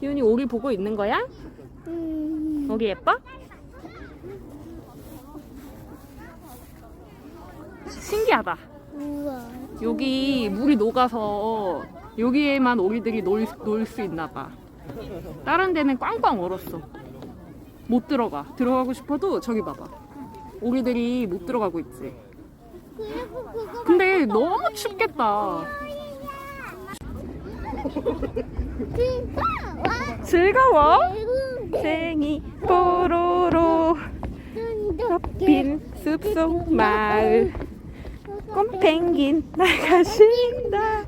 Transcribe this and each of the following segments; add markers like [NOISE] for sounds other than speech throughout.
기훈이 오리 보고 있는 거야? 음. 오리 예뻐? 신기하다. 우와. 여기 물이 녹아서 여기에만 오리들이 놀 수 있나 봐. 다른 데는 꽝꽝 얼었어. 못 들어가. 들어가고 싶어도 저기 봐봐. 오리들이 못 들어가고 있지. 근데 너무 춥겠다. 즐거워? 생이 뽀로로 빈 숲속 마을 꽃펭귄 나가신다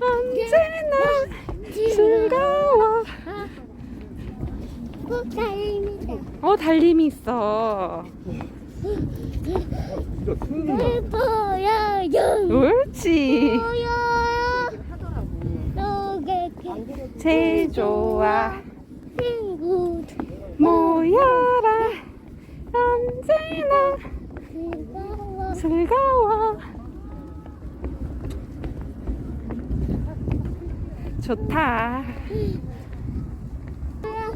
언제나 즐거워. 어 달림이 있어 보여요. 옳지 보여요. 너게 제일 좋아 친구 모여라 언제나 즐거워. 즐거워 좋다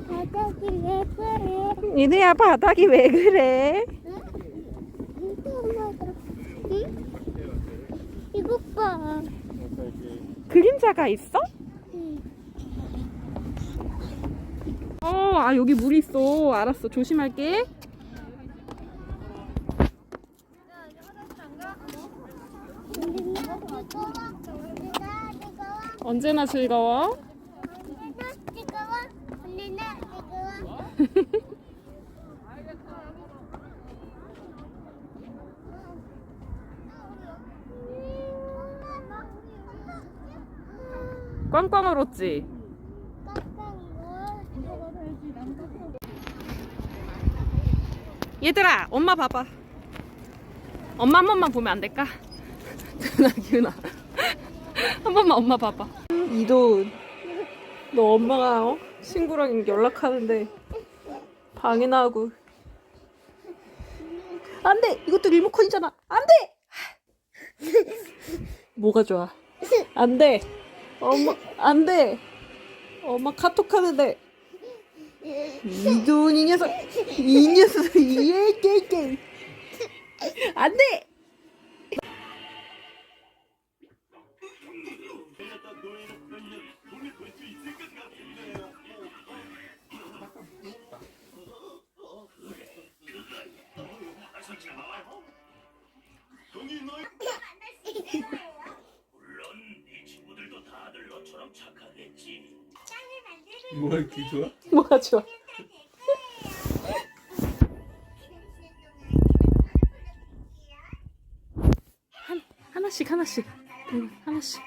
바닥이 왜 그래? 이누야 바닥이 왜 그래? 응? 이것 봐. 그림자가 있어? 응. 어, 아 여기 물 있어. 알았어. 조심할게. 언제나 즐거워. [LAUGHS] 꽝꽝 얼었지. 얘들아, 엄마 봐봐. 엄마 한 번만 보면 안 될까? 기훈아, 기훈아. 한 번만 엄마 봐봐. 이도훈, 너 엄마가 어? 친구랑 연락하는데 방해나 하고. 안 돼! 이것도 리모컨이잖아! 안 돼! 뭐가 좋아? 안 돼! 엄마, 안 돼! 엄마 카톡 하는데. 이도훈 이 녀석! 이 녀석! 예, 예, 예! 안 돼! 물론 네 친구들도. 뭐가 이렇게 좋아? [LAUGHS] 뭐가 좋아? 한, 하나씩 하나씩 응, 하나씩